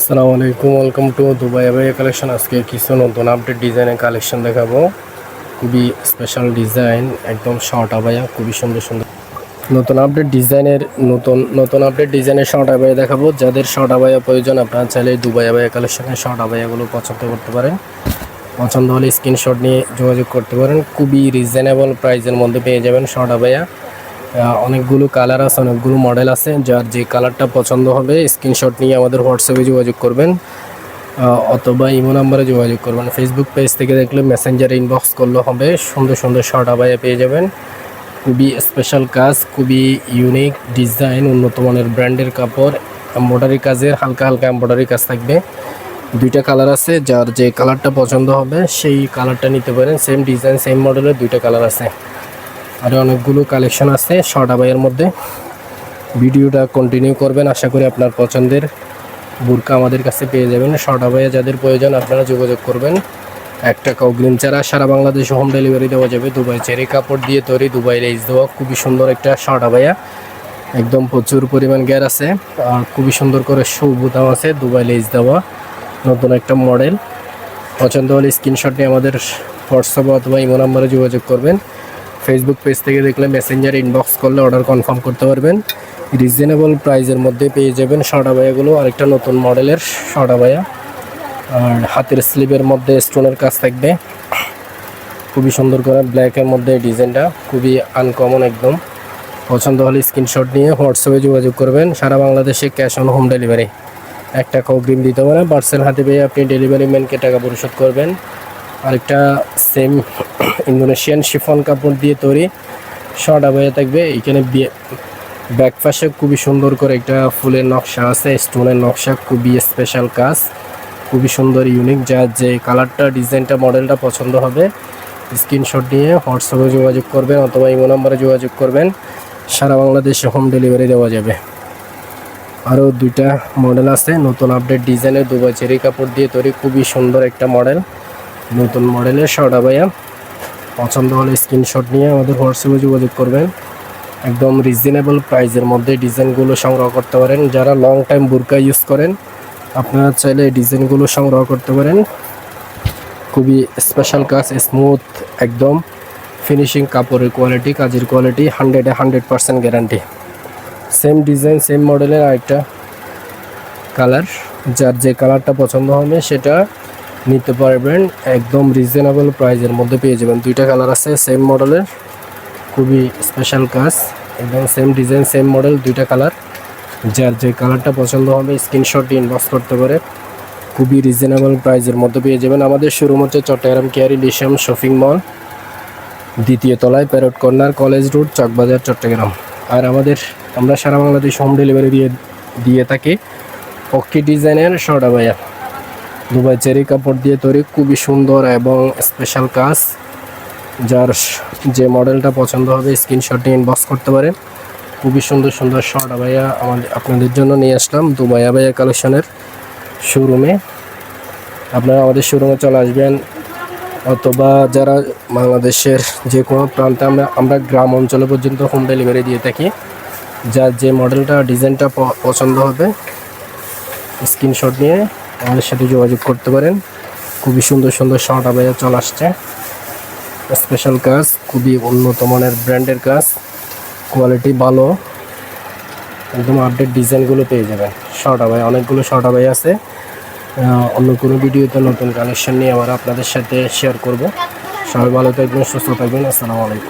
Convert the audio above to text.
আসসালামু আলাইকুম welcome to Dubai আবাইয়া কালেকশন আজকে কিছু নতুন আপডেট ডিজাইনের কালেকশন দেখাবো। খুবই স্পেশাল ডিজাইন একদম শর্ট আবায়া খুবই সুন্দর সুন্দর। নতুন আপডেট ডিজাইনের নতুন নতুন আপডেট ডিজাইনের শর্ট আবায়া দেখাবো। যাদের শর্ট আবায়া প্রয়োজন আপনারা চাইলে দুবাই আবাইয়া কালেকশনের শর্ট আবায়াগুলো পছন্দ করতে পারেন। পছন্দ হলে স্ক্রিনশট নিয়ে যোগাযোগ করতে পারেন। খুবই রিজনেবল প্রাইসের মধ্যে পেয়ে যাবেন শর্ট আহ, অনেকগুলো কালার আছে, অনেকগুলো মডেল আছে। যার যে কালারটা পছন্দ হবে, স্ক্রিনশট নিয়ে আমাদের হোয়াটসঅ্যাপে যোগাযোগ করবেন অথবা ইমো নাম্বারে যোগাযোগ করবেন। ফেসবুক পেজ থেকে দেখলে মেসেঞ্জারে ইনবক্স করলে হবে। সুন্দর সুন্দর শর্ট আবায়া পেয়ে যাবেন। খুবই স্পেশাল কাজ, খুবই ইউনিক ডিজাইন উন্নত মানের ব্র্যান্ডের কাপড় এম্ব্রয়ডারি কাজের হালকা হালকা এম্ব্রয়ডারি কাজ থাকবে। দুইটা কালার আছে, যার যে কালারটা পছন্দ হবে, সেই কালারটা নিতে পারেন। সেম ডিজাইন সেম মডেলের দুইটা কালার আছে। আর অনেকগুলো কালেকশন আছে শর্ট আবাইয়ের মধ্যে। ভিডিওটা কন্টিনিউ করবেন, আশা করি আপনার পছন্দের বুরকা আমাদের কাছে পেয়ে যাবেন। শর্ট আবাইয়া যাদের প্রয়োজন আপনারা যোগাযোগ করবেন। এক টাকা অগ্রিম ছাড়া সারা বাংলাদেশে হোম ডেলিভারি দেওয়া যাবে। দুবাই চেরি কাপড় দিয়ে তৈরি দুবাই রেস দেওয়া। খুবই সুন্দর একটা শর্ট আবাইয়া একদম প্রচুর পরিমাণ গ্যার আছে। আর খুবই সুন্দর করে শু বুতাম আছে দুবাই লেস দেওয়া। নতুন একটা মডেল পছন্দ হলে স্ক্রিনশট নিয়ে আমাদের হোয়াটসঅ্যাপ অথবা ইমো নাম্বারে যোগাযোগ করবেন। ফেসবুক পেজ থেকে দেখলে মেসেঞ্জারে ইনবক্স করলে অর্ডার কনফার্ম করতে পারবেন। রিজনেবল প্রাইজের মধ্যে পেয়ে যাবেন শর্টাবায়াগুলো আরেকটা নতুন মডেলের শর্টাবায়া আর হাতের স্লিভের মধ্যে স্টোনের কাজ থাকবে। খুবই সুন্দর করে ব্ল্যাকের মধ্যে ডিজাইনটা খুবই আনকমন একদম। পছন্দ হলে স্ক্রিনশট নিয়ে হোয়াটসঅ্যাপে যোগাযোগ করবেন। সারা বাংলাদেশে ক্যাশ অন হোম ডেলিভারি এক টাকা অগ্রিম দিতে পারে পার্সেল হাতে পেয়ে আপনি ডেলিভারি ম্যানকে টাকা পরিশোধ করবেন। আরেকটা সেম ইন্দোনেশিয়ান শিফন কাপড় দিয়ে তৈরি। শর্ট আবাইয়া থাকবে, এখানে ব্যাক পাশে খুবই সুন্দর করে একটা ফুলের নকশা আছে স্টোনের নকশা, খুবই স্পেশাল কাজ, খুবই সুন্দর ইউনিক যার যে কালারটা ডিজাইনটা মডেলটা পছন্দ হবে। স্ক্রিনশট নিয়ে হোয়াটসঅ্যাপে যোগাযোগ করবেন অথবা ইমো নাম্বারে যোগাযোগ করবেন। সারা বাংলাদেশে হোম ডেলিভারি দেওয়া যাবে। আরও দুইটা মডেল আছে, নতুন আপডেট ডিজাইনের দুবাই চেরি কাপড় দিয়ে তৈরি, খুবই সুন্দর একটা মডেল নতুন মডেলের শর্ট আবাইয়া পছন্দ হলে স্ক্রিনশট নিয়ে আমাদের হোয়াটসঅ্যাপে যোগাযোগ করবেন। একদম রিজনেবল প্রাইসের মধ্যে ডিজাইনগুলো সংগ্রহ করতে পারেন। যারা লং টাইম বুরকা ইউজ করেন, আপনারা চাইলে ডিজাইনগুলো সংগ্রহ করতে পারেন। খুবই স্পেশাল কাজ স্মুথ একদম ফিনিশিং কাপড়ের কোয়ালিটি কাজের কোয়ালিটি হান্ড্রেডে hundred percent guarantee same design same মডেলের আরেকটা কালার যার যে কালারটা পছন্দ হবে, সেটা নিতে পারবেন। একদম রিজনেবল প্রাইজের মধ্যে পেয়ে যাবেন। দুইটা কালার আছে সেম মডেলের খুবই স্পেশাল কাজ। একদম সেম ডিজাইন সেম মডেল দুইটা কালার যার যে কালারটা পছন্দ হবে স্ক্রিনশট ইনবক্স করতে পারে। খুবই রিজনেবল প্রাইজের মধ্যে পেয়ে যাবেন। আমাদের শোরুম হচ্ছে চট্টগ্রাম কেয়ারি লিশাম শপিং মল। দ্বিতীয় তলায় parrot corner, college road, Chawkbazar, Chattogram. আর আমাদের, আমরা সারা বাংলাদেশ হোম ডেলিভারি দিয়ে দিয়ে থাকি। পক্ষী ডিজাইনের শর্টাবাইয়া দুবাই চেরি কাপড় দিয়ে তৈরি, খুবই সুন্দর এবং স্পেশাল কাজ। যার যে মডেলটা পছন্দ হবে স্ক্রিনশট নিয়ে ইনবক্স করতে পারেন। খুবই সুন্দর সুন্দর শর্ট আবাইয়া আমাদের, আপনাদের জন্য নিয়ে আসলাম দুবাই আবাইয়া কালেকশনের শোরুমে আপনারা আমাদের শোরুমে চলে আসবেন, অথবা যারা বাংলাদেশের যে কোনো প্রান্তে আমরা আমরা গ্রাম অঞ্চলে পর্যন্ত হোম ডেলিভারি দিয়ে থাকি, যার যে মডেলটা ডিজাইনটা পছন্দ হবে স্ক্রিনশট নিয়ে আমাদের সাথে যোগাযোগ করতে পারেন। খুবই সুন্দর সুন্দর শর্ট আবাইয়া চলে আসছে। স্পেশাল কাজ খুবই উন্নত মানের ব্র্যান্ডের কাজ কোয়ালিটি ভালো। একদম আপডেট ডিজাইনগুলো পেয়ে যাবেন। শর্ট আবাই অনেকগুলো শর্ট আবাই আছে। অন্য কোনো ভিডিওতে নতুন কালেকশন নিয়ে আবার আপনাদের সাথে শেয়ার করব। সবাই ভালো থাকবেন, সুস্থ থাকবেন। আসসালামু আলাইকুম।